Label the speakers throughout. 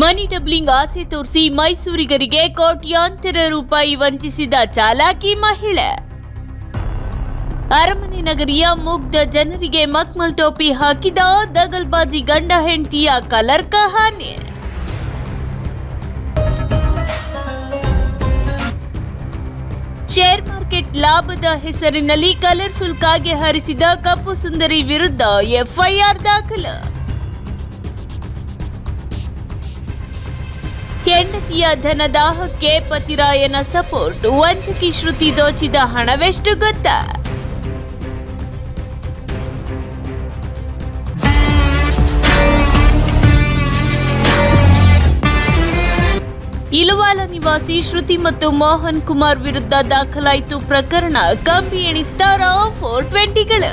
Speaker 1: ಮನಿ doubling ಆಸೆ ತೋರಿಸಿ ಮೈಸೂರಿಗರಿಗೆ ಕೋಟ್ಯಾಂತರ ರೂಪಾಯಿ ವಂಚಿಸಿದ ಚಾಲಾಕಿ ಮಹಿಳೆ. ಅರಮನೆ ನಗರಿಯ ಮುಗ್ಧ ಜನರಿಗೆ ಮಕ್ಮಲ್ ಟೋಪಿ ಹಾಕಿದ ದಗಲ್ಬಾಜಿ ಗಂಡ ಹೆಂಡತಿಯ ಕಲರ್ ಕಹಾನೆ. ಶೇರ್ ಮಾರ್ಕೆಟ್ ಲಾಭದ ಹೆಸರಿನಲ್ಲಿ ಕಲರ್ಫುಲ್ ಕಾಗೆ ಹಾರಿಸಿದ ಕಪ್ಪು ಸುಂದರಿ ವಿರುದ್ಧ ಎಫ್ಐಆರ್ ದಾಖಲು. ಹೆಂಡತಿಯ ಧನದಾಹಕ್ಕೆ ಪತಿರಾಯನ ಸಪೋರ್ಟ್. ವಂಚಕಿ ಶ್ರುತಿ ದೋಚಿದ ಹಣವೆಷ್ಟು ಗೊತ್ತಾ? ಇಲುವಾಲ ನಿವಾಸಿ ಶ್ರುತಿ ಮತ್ತು ಮೋಹನ್ ಕುಮಾರ್ ವಿರುದ್ಧ ದಾಖಲಾಯಿತು ಪ್ರಕರಣ. ಕಂಬಿ ಎಣಿಸ್ತಾರ? ಫೋರ್ ಟ್ವೆಂಟಿಗಳ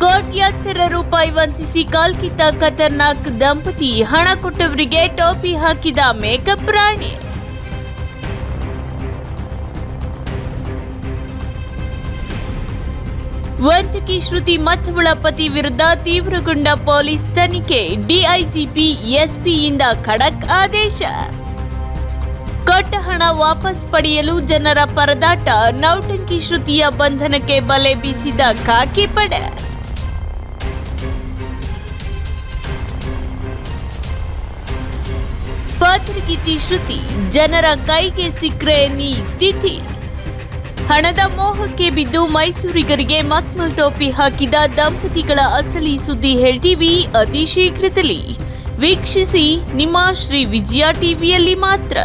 Speaker 1: ಕೋಟ್ಯಾಂತರ ರೂಪಾಯಿ ವಂಚಿಸಿ ಕಾಲ್ಕಿತ್ತ ಖತರ್ನಾಕ್ ದಂಪತಿ ಹಣ ಕೊಟ್ಟವರಿಗೆ ಟೋಪಿ ಹಾಕಿದ ಮೇಕಪ್ ರಾಣಿ. ವಂಚಕಿ ಶ್ರುತಿ ಮತ್ತವಳ ಪತಿ ವಿರುದ್ಧ ತೀವ್ರಗೊಂಡ ಪೊಲೀಸ್ ತನಿಖೆ, ಡಿಐಜಿಪಿ ಎಸ್ಪಿಯಿಂದ ಖಡಕ್ ಆದೇಶ. ಕೊಟ್ಟ ಹಣ ವಾಪಸ್ ಪಡೆಯಲು ಜನರ ಪರದಾಟ, ನೌಟಂಕಿ ಶ್ರುತಿಯ ಬಂಧನಕ್ಕೆ ಬಲೆ ಬೀಸಿದ ಖಾಕಿ ಪಡೆ. ಪಾತ್ರಗೀತಿ ಶ್ರುತಿ ಜನರ ಕೈಗೆ ಸಿಕ್ಕರೆ ನೀ ತಿಥಿ. ಹಣದ ಮೋಹಕ್ಕೆ ಬಿದ್ದು ಮೈಸೂರಿಗರಿಗೆ ಮಕ್ಮಲ್ ಟೋಪಿ ಹಾಕಿದ ದಂಪತಿಗಳ ಅಸಲಿ ಸುದ್ದಿ ಹೇಳ್ತೀವಿ ಅತಿ ಶೀಘ್ರದಲ್ಲಿ. ವೀಕ್ಷಿಸಿ ನಿಮ್ಮ ಶ್ರೀ ವಿಜಯ ಟಿವಿಯಲ್ಲಿ ಮಾತ್ರ.